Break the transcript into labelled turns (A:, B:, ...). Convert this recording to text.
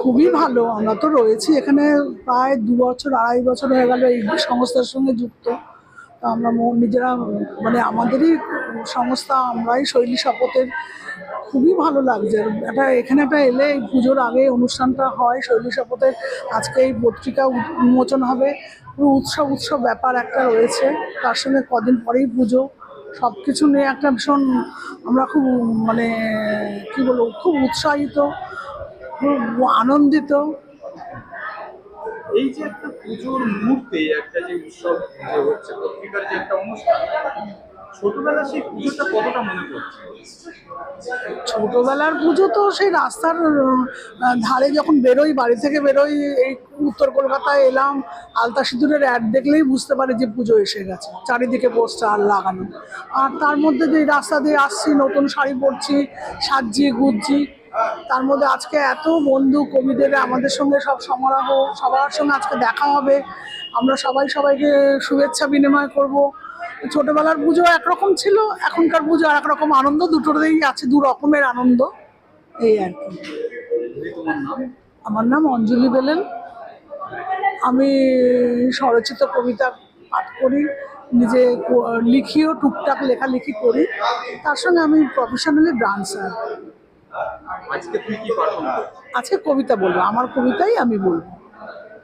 A: খুবই ভালো, আমরা তো রয়েছি এখানে প্রায় দু বছর, আড়াই বছর হয়ে গেল এই সংস্থার সঙ্গে যুক্ত। আমরা নিজেরা মানে আমাদেরই সংস্থা, আমরাই শৈলী শপথের খুবই ভালো লাগছে। একটা, এখানে একটা এলে এই পুজোর আগে অনুষ্ঠানটা হয় শৈলী শপথের। আজকে এই পত্রিকা উন্মোচন হবে। পুরো উৎসব উৎসব ব্যাপার একটা রয়েছে। তার সঙ্গে কদিন পরেই পুজো। সব কিছু নিয়ে একটা ভীষণ, আমরা খুব মানে কি বলব, খুব উৎসাহিত। খুব আনন্দিত।
B: এই যে একটা পুজোর মুহূর্তে একটা যে উৎসব যে হচ্ছে পত্রিকার যে একটা অনুষ্ঠান ছোটবেলা সেই পুজোটা কতটা মনে পড়ছে?
A: ছোটবেলার পুজো তো সেই রাস্তার ধারে যখন বেরোই বাড়ি থেকে বেরোই এই উত্তর কলকাতায় এলাম আলতা সিঁদুরের অ্যাড দেখলেই বুঝতে পারি যে পুজো এসে গেছে। চারিদিকে পোস্টার লাগানো। আর তার মধ্যে যে রাস্তা দিয়ে আসছি নতুন শাড়ি পরছি সাজছি গুজছি তার মধ্যে আজকে এত বন্ধু কবিদের আমাদের সঙ্গে সব সমারোহ, সবার সঙ্গে আজকে দেখা হবে। আমরা সবাই সবাইকে শুভেচ্ছা বিনিময় করব। ছোটবেলার পুজো একরকম ছিল, এখনকার পুজো আর একরকম আনন্দ, দুটোতেই আছে দু রকমের আনন্দ। এই আর কি। আমার নাম অঞ্জলি বেলেন। আমি স্বরচিত কবিতা পাঠ করি, নিজে লিখিও, টুকটাক লেখালেখি করি। তার সঙ্গে আমি প্রফেশনালি ডান্সার
B: আজকে কি
A: আজকে কবিতা বলব আমার কবিতাই আমি বলব।